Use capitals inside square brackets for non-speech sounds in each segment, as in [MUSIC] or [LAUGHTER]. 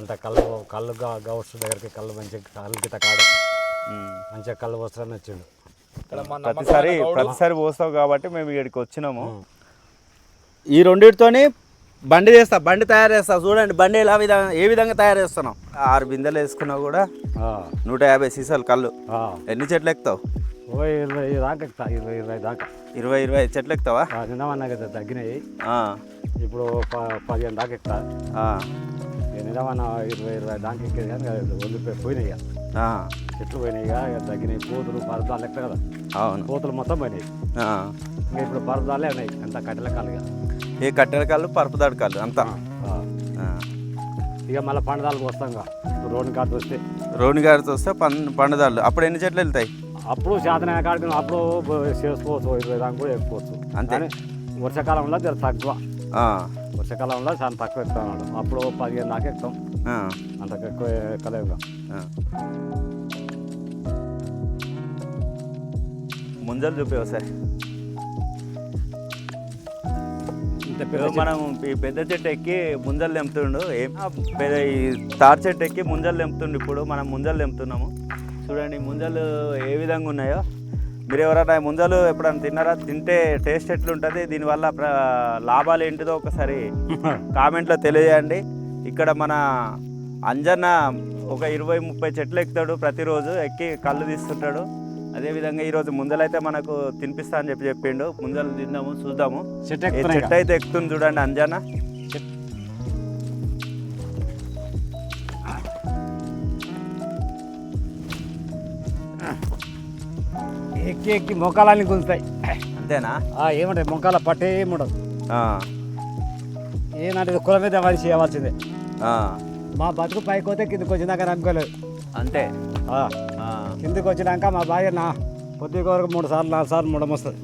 అంత కళ్ళు కళ్ళు గౌడ్స్ దగ్గరికి కళ్ళు మంచిగా కళ్ళు గిత కాడు. మంచిగా కళ్ళు వస్తారని వచ్చిండు. ప్రతిసారి ప్రతిసారి పోస్తావు కాబట్టి మేము ఇక్కడికి వచ్చినాము. ఈ రెండింటితోని బండి చేస్తా బండి తయారు చేస్తా. చూడండి బండి ఎలా విధంగా ఏ విధంగా తయారు చేస్తున్నాం. ఆరు బిందెలు వేసుకున్నా కూడా ఆ, నూట యాభై సీసాలు కళ్ళు. ఆ. ఎన్ని చెట్లు ఎక్కుతావు? ఓ ఇరవై దాకా ఎక్కుతా ఇరవై ఇరవై దాకా. ఇరవై ఇరవై చెట్లు ఎక్కుతావా? ఆ, నిన్నమన్నా కదా తగ్గినాయి. ఆ, ఇప్పుడు ప- పదిహేను దాకా ఎక్కుతా. నేను నిన్నమన్నా ఇరవై ఇరవై దాకా ఎక్కేది కానీ వదిలిపోయి పోయినాయి ఇక చెట్లు పోయినాయి ఇక? ఇక తగ్గినాయి. పూతులు పరదాలు లెక్క కదా. అవును. పూతులు మొత్తం పోయినాయి. ఇంకా ఇప్పుడు పరదాలే ఉన్నాయి. అంత కట్టెల కాలుగా ఏ కట్టెల కళ్ళు పరుపు కళ్ళు అంతా. ఇక మళ్ళీ పండదాలకు వస్తాం ఇంకా. రోడ్డు కాటు వస్తే. రోడ్డు గారితో వస్తే పం పండుదాళ్ళు. అప్పుడు ఎన్ని చెట్లు వెళ్తాయి? అప్పుడు శాతం కాడికి అప్పుడు చేసుకోవచ్చు. ఇరవై దాకా కూడా ఎక్కువచ్చు అంతే. వర్షాకాలంలో తక్కువ. వర్షాకాలంలో చాలా తక్కువ ఎక్కుతాం అప్పుడు పదిహేను దాకా ఎక్కుతాం ఆ, అంత ఎక్కువ ఆ. ముంజలు చూపి ఇదిగో మనం ఈ పెద్ద చెట్టు ఎక్కి ముంజలు తెంపుతుండు. ఏం పెద్ద ఈ తార్ చెట్టు ఎక్కి ముంజలు తెంపుతుండు. ఇప్పుడు మనం ముంజలు తెంపుతున్నాము. చూడండి ముంజలు ఏ విధంగా ఉన్నాయో. మీరు ఎవరైనా ముంజలు ఎప్పుడైనా తిన్నారా? తింటే టేస్ట్ ఎట్లుంటుంది? దీనివల్ల లాభాలు ఏంటిదో ఒకసారి [LAUGHS] కామెంట్లో తెలియజేయండి. ఇక్కడ మన అంజన్న ఒక ఇరవై ముప్పై చెట్లు ఎక్కుతాడు ప్రతిరోజు ఎక్కి కళ్ళు తీస్తుంటాడు. అదేవిధంగా ఈరోజు ముందలైతే మనకు తినిపిస్తా అని చెప్పి చెప్పిండు. ముందలు తిందాము చూద్దాము. చెట్టు అయితే ఎక్కుతుంది చూడండి అంజన ఎక్కి ఎక్కి మొక్కలన్నీ గుంజుతాయి. అంతేనా? ఏమంటాయి మొక్కల పట్టే ఏముండదు. ఏనంటే కుల మీద మనిషి చేయవలసిందే. మా బతుకు పైకి పోతే కిందకి వచ్చినాక నమ్ముకోలేదు. అంతే. కిందకి వచ్చినాక మా భార్య నా పొద్దుక వరకు మూడు సార్లు నాలుగు సార్లు ముడం వస్తుంది.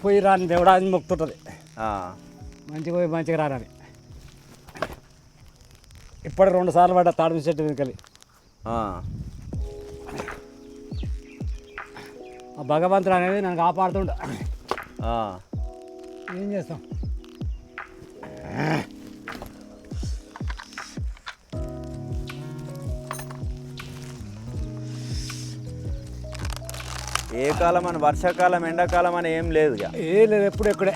పోయి రాని దేవుడా అని మొక్కుతుంటుంది. మంచిగా పోయి మంచిగా రానని. ఇప్పుడు రెండు సార్లు పడ్డా తాడు చెట్టు వెనుకలి భగవంతుడు అనేది నన్ను కాపాడుతుండ. ఏం చేస్తాం? ఏ కాలం అని వర్షాకాలం ఎండాకాలం అని ఏం లేదు ఏం లేదు ఎప్పుడు ఎక్కడే.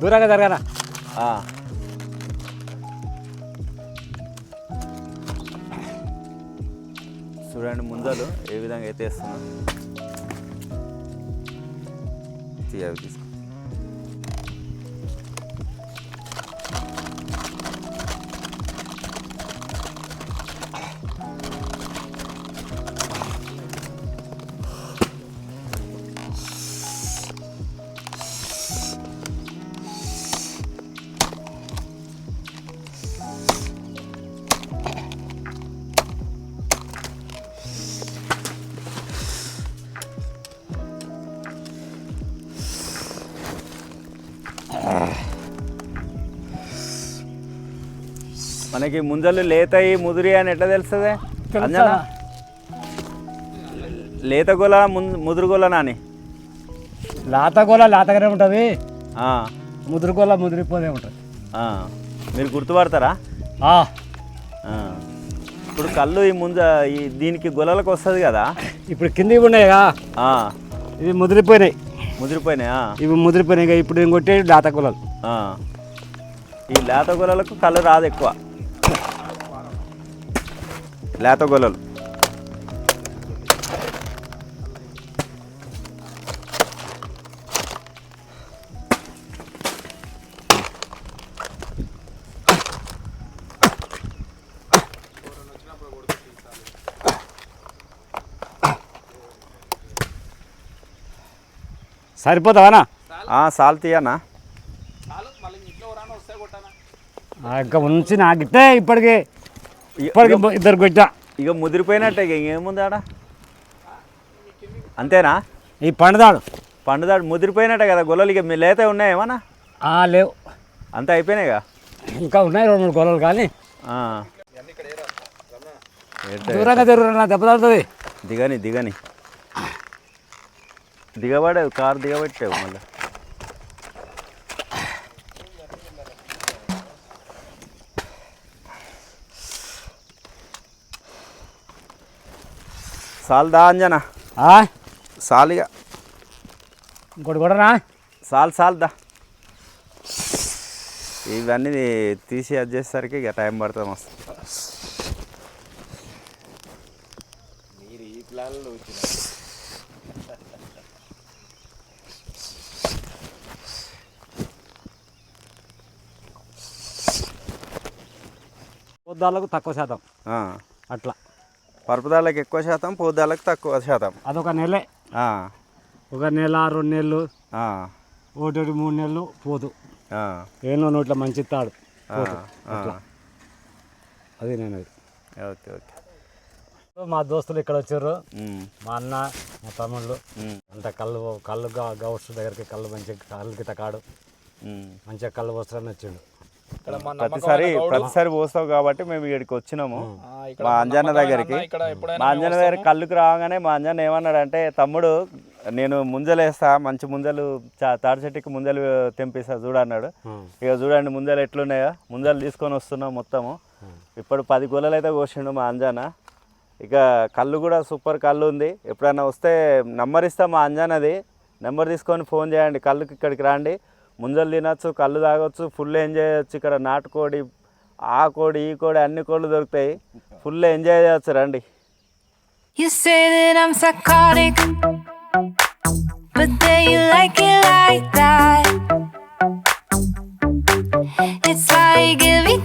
దూరంగా జరగనా చూడండి ముందలు ఏ విధంగా అయితే వేస్తున్నాం. తీయాలి తీసుకో. మనకి ముంజలు లేతాయి ముదిరి అని ఎట్లా తెలుస్తుంది? అంజనా? లేత గొల ముదురు గొలనా అని లాత గోల లాతగానే ఉంటుంది. ముదురు గోల ముదిరిపోదే ఉంటుంది. మీరు గుర్తుపడతారా. ఇప్పుడు కళ్ళు ఈ ముంజ ఈ దీనికి గొలలకు వస్తుంది కదా? ఇప్పుడు కిందివి ఉన్నాయిగా ఆ, ఇవి ముదిరిపోయినాయి. ముదిరిపోయినాయా? ఇవి ముదిరిపోయినాయి ఇప్పుడు నేను కొట్టేది లాత గోలలు. ఈ లేత గొలలకు కళ్ళు రాదు ఎక్కువ. లేత గొలలు సరిపోతావానా ఆ, సాల్ తీయనా ఇంకా ఉంచి నాకు ఇట్టే ఇప్పటికి ఇప్పటికి ఇద్దరు కొట్టా ఇక ముదిరిపోయినట్టే ఇక ఇంకేముంది ఆడ? అంతేనా? ఈ పండుదాడు. పండుదాడు ముదిరిపోయినట్టే కదా గొల్లలు ఇక మీ లేత ఉన్నాయేమన్నా లేవు. అంతా అయిపోయినాయిగా ఇంకా ఉన్నాయి రెండు మూడు గొలలు కానీ? దూరంగా దెబ్బ దిగని దిగని. దిగబడేది కారు దిగబెట్టావు మళ్ళీ. సాల్దా అంజనా? సాలిగా ఇంకోటి కూడా సాల్ సాల్దా ఇవన్నీ తీసి అది చేసేసరికి ఇక టైం పడుతుంది మస్తు. పొద్దాలకు తక్కువ శాతం. అట్లా. పరుపుదాలకు ఎక్కువ శాతం పొద్దాలకు తక్కువ శాతం. అదొక నెలే. ఒక నెల రెండు నెలలు. ఒకటి మూడు నెలలు ఆ. ఏనో నోట్ల మంచి తాడు. అది నేను ఓకే ఓకే. మా దోస్తులు ఇక్కడ వచ్చారు. మా అన్న మా తమ్ముళ్ళు. అంత కళ్ళు కళ్ళు గా- గౌడ్స్ దగ్గరికి కళ్ళు మంచిగా కళ్ళు గిత కాడు. మంచిగా కళ్ళు వస్తారని వచ్చిండు. ప్రతిసారి ప్రతిసారి పోస్తావు కాబట్టి మేము ఇక్కడికి వచ్చినాము. మా అంజన్న దగ్గరికి. మా అంజన్న దగ్గర కళ్ళుకి రాగానే మా అంజన్న ఏమన్నాడంటే తమ్ముడు నేను ముంజలేస్తా మంచి ముంజలు తాడి చెట్టుకి ముంజలు తెంపిస్తా చూడన్నాడు ఇక చూడండి ముంజలు ఎట్లున్నాయో. ముంజలు తీసుకొని వస్తున్నాం మొత్తము. ఇప్పుడు పది గొల్లలు అయితే కోసిండు మా అంజన ఇక కళ్ళు కూడా సూపర్ కళ్ళు ఉంది. ఎప్పుడైనా వస్తే నంబర్ ఇస్తా మా అంజనది నెంబర్ తీసుకొని ఫోన్ చేయండి. కళ్ళుకి ఇక్కడికి రండి. ముంజలు తినచ్చు కళ్ళు తాగొచ్చు ఫుల్ ఎంజాయ్ చేయొచ్చు. ఇక్కడ నాటుకోడి ఆ కోడి ఈ కోడి అన్ని కోళ్ళు దొరుకుతాయి. ఫుల్ ఎంజాయ్ చేయొచ్చు రండి. It's like every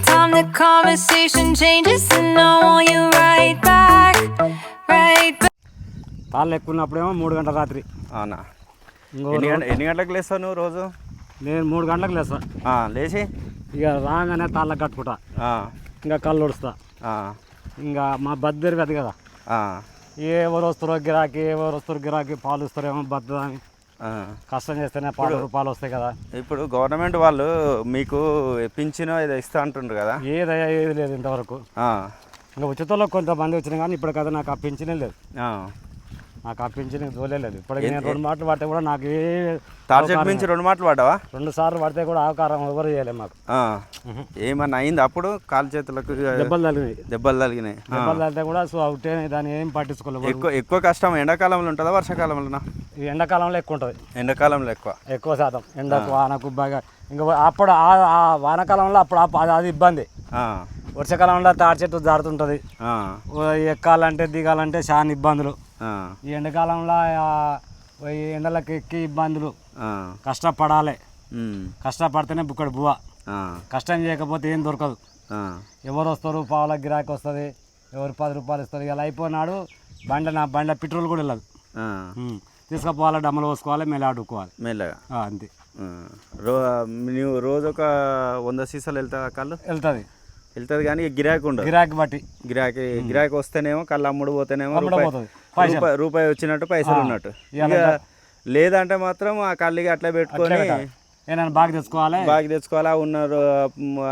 మూడు గంటల రాత్రి. అవునా? ఎన్ని గంటలకు లేస్తావు నువ్వు రోజు? నేను మూడు గంటలకు లేస్తా. లేచి. ఇక రాగానే తాళ్ళకి కట్టుకుంటా. ఇంకా కళ్ళు ఉడుస్తా ఇంకా మా బద్దెరు పెద్ద కదా. ఎవరు వస్తారో గిరాకీ ఎవరు వస్తారో గిరాకీ పాలు ఇస్తారేమో బద్ద అని. కష్టం చేస్తేనే పాలు రూపాయలు వస్తాయి కదా. ఇప్పుడు గవర్నమెంట్ వాళ్ళు మీకు పింఛను ఏదో ఇస్తా అంటుండ్రు కదా. ఏదయ్యా ఏది లేదు ఇంతవరకు. ఇంకా ఉచితంలో కొంతమంది వచ్చినా కానీ ఇప్పుడు కదా నాకు ఆ పింఛనే లేదు. నాకు ఆ పింఛన్ దోలే లేదు. ఇప్పటికి నేను రెండు మాటలు పడితే కూడా నాకు ఏ నుంచి రెండు మాటలు పడ్డావా రెండు సార్లు పడితే కూడా ఆకారం ఎవరు చేయలేదు మాకు. ఏమన్నా అయింది అప్పుడు? కాలు చేతులకు దెబ్బలు తగిలినాయి. దెబ్బలు తగిలినాయి. దెబ్బలు తగిలితే కూడా సో అవుతే దాన్ని ఏం పట్టించుకోలేదు. ఎక్కువ ఎక్కువ కష్టం ఎండాకాలంలో ఉంటుందా వర్షాకాలంలోనా? ఈ ఎండాకాలంలో ఎక్కువ ఉంటుంది. ఎండాకాలంలో ఎక్కువ. ఎక్కువ శాతం. ఎండకు వానకు బాగా. ఇంకా అప్పుడు ఆ- వానాకాలంలో అప్పుడు అది- ఇబ్బంది. వర్షాకాలంలో తాడి చెట్టు జారుతుంటుంది. ఎక్కాలంటే దిగాలంటే చాలా ఇబ్బందులు. ఈ ఎండాకాలంలో ఎండలకు ఎక్కి ఇబ్బందులు. కష్టపడాలి. కష్టపడితేనే బుక్కడు బువ్వ. ఆ, కష్టం చేయకపోతే ఏం దొరకదు. ఎవరు వస్తారు పావుల గిరాకీ వస్తుంది ఎవరు పది రూపాయలు ఇస్తారు ఇలా అయిపోయినాడు బండ నా బండ పెట్రోల్ కూడా వెళ్ళదు. తీసుకుపోవాలి డమ్మలు పోసుకోవాలి మెల్ల ఆడుకోవాలి. మెల్లగా. అంతే. రో నువ్వు రోజు ఒక వంద సీసాలు వెళ్తా కళ్ళు? వెళ్తుంది. వెళ్తుంది కానీ గిరాకీ ఉండదు. గిరాకీ బట్టి. గిరాకీ గిరాకీ వస్తేనేమో కళ్ళు అమ్ముడు పోతేనేమో రూపాయి వచ్చినట్టు పైసలు ఉన్నట్టు. లేదంటే మాత్రం ఆ కళ్ళుకి అట్లా పెట్టుకొని బాగా తెచ్చుకోవాలి. బాగా తెచ్చుకోవాలి? ఉన్న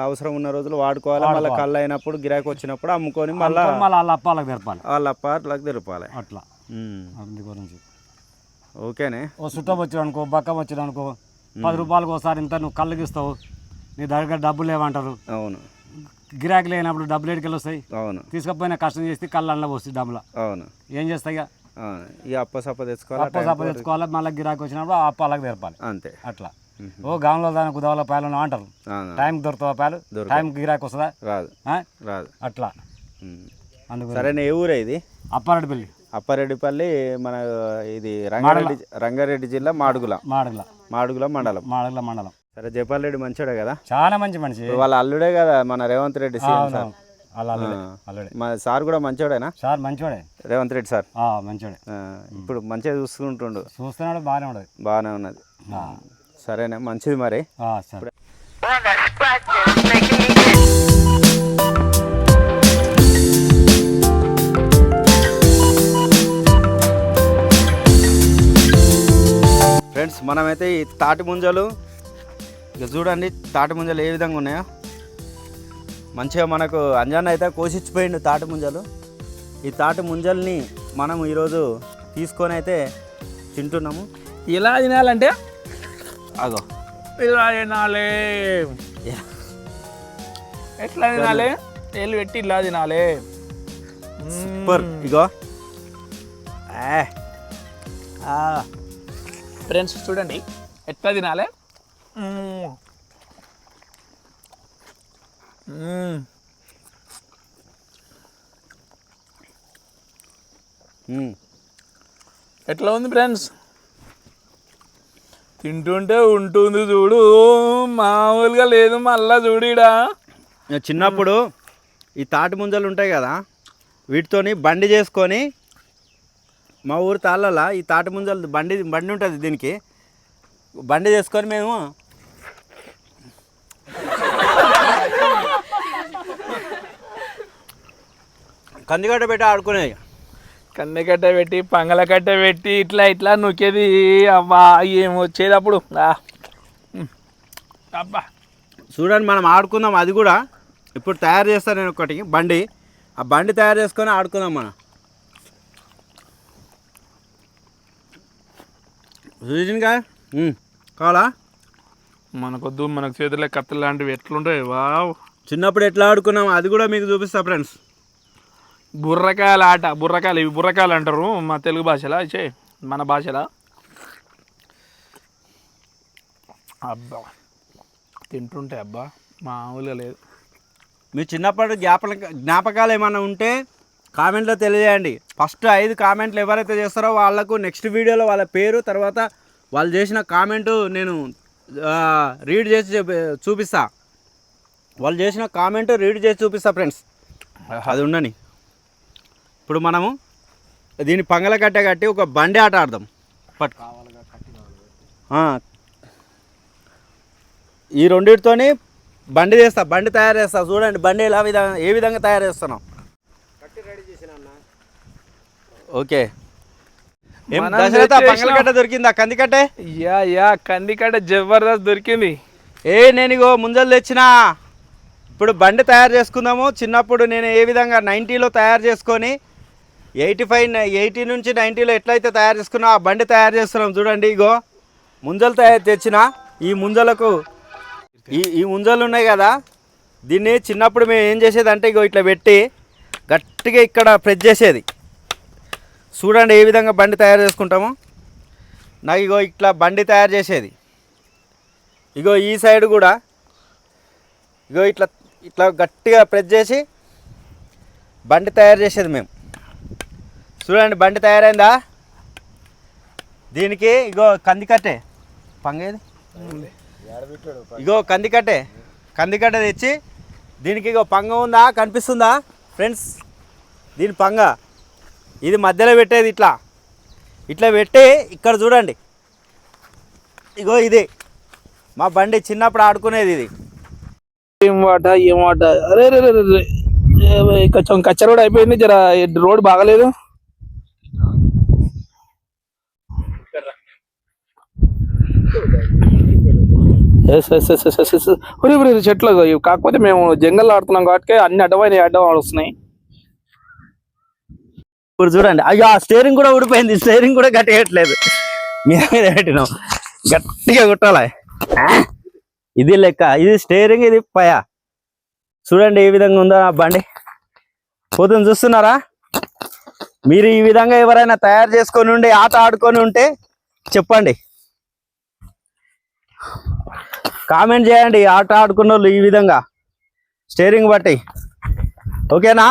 అవసరం ఉన్న రోజులు వాడుకోవాలి? మళ్ళీ కళ్ళు అయినప్పుడు గిరాకీ వచ్చినప్పుడు అమ్ముకొని మళ్ళీ వాళ్ళ అప్పాలకు తెరపాలి. వాళ్ళ అప్పట్లకు తెరపాలి. అట్లా. అందు గురించి. ఓకేనే. ఓ చుట్టం వచ్చాడు అనుకో బక్కం వచ్చాడు అనుకో పది రూపాయలకు ఒకసారి ఇంత నువ్వు కళ్ళకి ఇస్తావు. నీ దగ్గర డబ్బులు లేవంటారు. అవును. గిరాకీ లేనప్పుడు డబ్బులు ఎడికెళ్ళి వస్తాయి అవును. తీసుకపోయినా కష్టం చేస్తే కళ్ళు అందులో వస్తాయి డబ్బులు. అవును. ఏం చేస్తాయి ఇక? అప్ప సప్ప తెచ్చుకోవాలి అప్ప సప్ప తెచ్చుకోవాలి మళ్ళీ గిరాకీ వచ్చినప్పుడు ఆ అప్పాలకు తెరపాలి. అంతే. అట్లా. ఓ గాంలో దాని కుదవల పాయలు ఉన్నావు అంటారు. దొరుకుతావా పాయలు? దొరకవు. టైంకి గిరాకీ వస్తుందా? రాదు? రాదు. అట్లా. అందుకు సరేనే ఏ ఊరే ఇది? అప్పారెడ్డిపల్లి. అప్పారెడ్డిపల్లి మన ఇది రంగారెడ్డి రంగారెడ్డి జిల్లా మాడుగుల. మాడగల. మాడుగుల మండలం. మాడగల మండలం. సరే జపాల్ రెడ్డి మంచోడే కదా? చాలా మంచి మనిషి. వాళ్ళ అల్లుడే కదా మన రేవంత్ రెడ్డి సీఎం సార్. మా సార్ కూడా మంచోడేనా? సార్ మంచివాడే రేవంత్ రెడ్డి సార్. ఆ, ఇప్పుడు మంచిగా చూసుకుంటుండు. చూస్తున్నాడు బాగానే ఉండదు బాగానే ఉన్నది. సరేనా మంచిది మరి. సరే. ఫ్రెండ్స్ మనమైతే ఈ తాటి ముంజలు ఇక చూడండి తాటి ముంజలు ఏ విధంగా ఉన్నాయో. మంచిగా మనకు అంజన్న అయితే కోసిచ్చిపోయిండు తాటి ముంజలు. ఈ తాటి ముంజల్ని మనం ఈరోజు తీసుకొని అయితే తింటున్నాము. ఎలా తినాలంటే? అగో. ఇలా తినాలి? ఎట్లా తినాలి? ఏళ్ళు పెట్టి ఇలా తినాలి. సూపర్. ఇగో. ఫ్రెండ్స్ చూడండి ఎట్లా తినాలి. ఎట్లా ఉంది ఫ్రెండ్స్? తింటుంటే ఉంటుంది చూడు. మామూలుగా లేదు మళ్ళా చూడిడా చిన్నప్పుడు ఈ తాటి ముంజలు ఉంటాయి కదా వీటితోని బండి చేసుకొని మా ఊరు తాళ్ళలో ఈ తాటి ముంజలు బండి బండి ఉంటుంది దీనికి. బండి చేసుకొని మేము కందిగడ్డ పెట్టి ఆడుకునేది కట్ట పెట్టి పంగల కట్ట పెట్టి ఇట్లా ఇట్లా నొక్కేది. అబ్బా ఏం వచ్చేది అప్పుడు. అబ్బా. చూడండి మనం ఆడుకుందాం అది కూడా. ఇప్పుడు తయారు చేస్తాను నేను ఒకటి బండి. ఆ బండి తయారు చేసుకొని ఆడుకుందాం మనం. చూసిందిగా కావాలా? మనకొద్దు మనకు చేతుల్లో కత్తులు లాంటివి ఎట్లుంటాయి? వావ్. చిన్నప్పుడు ఎట్లా ఆడుకున్నాం అది కూడా మీకు చూపిస్తా ఫ్రెండ్స్. బుర్రకాయల ఆట బుర్రకాయలు ఇవి బుర్రకాయలు అంటారు మా తెలుగు భాషలో చే మన భాషలో. అబ్బా తింటుంటే అబ్బా మామూలుగా లేదు. మీ చిన్నప్పటి జ్ఞాపక జ్ఞాపకాలు ఏమైనా ఉంటే కామెంట్లో తెలియజేయండి. ఫస్ట్ ఐదు కామెంట్లు ఎవరైతే చేస్తారో వాళ్ళకు నెక్స్ట్ వీడియోలో వాళ్ళ పేరు తర్వాత వాళ్ళు చేసిన కామెంటు నేను రీడ్ చేసి చూపి- చూపిస్తా. వాళ్ళు చేసిన కామెంట్ రీడ్ చేసి చూపిస్తా ఫ్రెండ్స్. అది ఉండని. ఇప్పుడు మనము దీన్ని పంగల కట్ట కట్టి ఒక బండి ఆట ఆడదాం. పట్టు. ఆ. ఈ రెండింటితోని బండి చేస్తా బండి తయారు చేస్తా. చూడండి బండి ఎలా విధంగా ఏ విధంగా తయారు చేస్తున్నాం. ఓకే. దశరథ చేసేసినాం. పంగలకట్ట దొరికిందా? కందికట్టే యా యా కందికట జబర్దస్త్ దొరికింది. ఏ నేను ఇగో ముంజలు తెచ్చినా. ఇప్పుడు బండి తయారు చేసుకుందాము. చిన్నప్పుడు నేను ఏ విధంగా నైంటీలో తయారు చేసుకొని ఎయిటీ ఫైవ్ ఎయిటీ నుంచి నైంటీలో ఎట్లయితే తయారు చేసుకున్నా ఆ బండి తయారు చేస్తున్నాం చూడండి ఇగో. ముంజలు తయారు తెచ్చిన ఈ ముంజలకు ఈ ఈ ముంజలు ఉన్నాయి కదా దీన్ని చిన్నప్పుడు మేము ఏం చేసేది అంటే ఇగో ఇట్లా పెట్టి గట్టిగా ఇక్కడ ప్రెస్ చేసేది. చూడండి ఏ విధంగా బండి తయారు చేసుకుంటామో. నాకు ఇగో ఇట్లా బండి తయారు చేసేది. ఇగో ఈ సైడ్ కూడా ఇగో ఇట్లా ఇట్లా గట్టిగా ప్రెస్ చేసి బండి తయారు చేసేది మేము. చూడండి బండి తయారైందా? దీనికి ఇగో కందికట్టే పంగేది? ఇగో కందికట్టే కందికట్ట తెచ్చి దీనికి ఇగో పంగ ఉందా? కనిపిస్తుందా? ఫ్రెండ్స్ దీని పంగ. ఇది మధ్యలో పెట్టేది ఇట్లా. ఇట్లా పెట్టి ఇక్కడ చూడండి. ఇగో ఇది. మా బండి చిన్నప్పుడు ఆడుకునేది ఇది. ఏం వాట ఏం వాట? అరే రే రే రే కొంచెం కచ్చ రోడ్ అయిపోయింది జర. రోడ్ బాగలేదు? Yes yes yes yes yes yes చెట్లు ఇవి కాకపోతే మేము జంగల్ ఆడుతున్నాం కాబట్టి అన్ని అడ్డమైన అడ్డం వస్తున్నాయి. ఇప్పుడు చూడండి. అయ్యో ఆ కూడా ఊడిపోయింది. స్టేరింగ్ కూడా గట్టియట్లేదు మీద పెట్టినాం గట్టిగా కుట్టాలి? ఇది లెక్క. ఇది స్టేరింగ్ ఇది పయ? చూడండి ఏ విధంగా ఉందో ఆ బండి? పోతుంది చూస్తున్నారా? మీరు ఈ విధంగా ఎవరైనా తయారు చేసుకొని ఉండి ఆట ఆడుకొని ఉంటే చెప్పండి. కామెంట్ చేయండి ఆట ఆడుకున్న వాళ్ళు ఈ విధంగా. స్టేరింగ్ బట్టి. ఓకేనా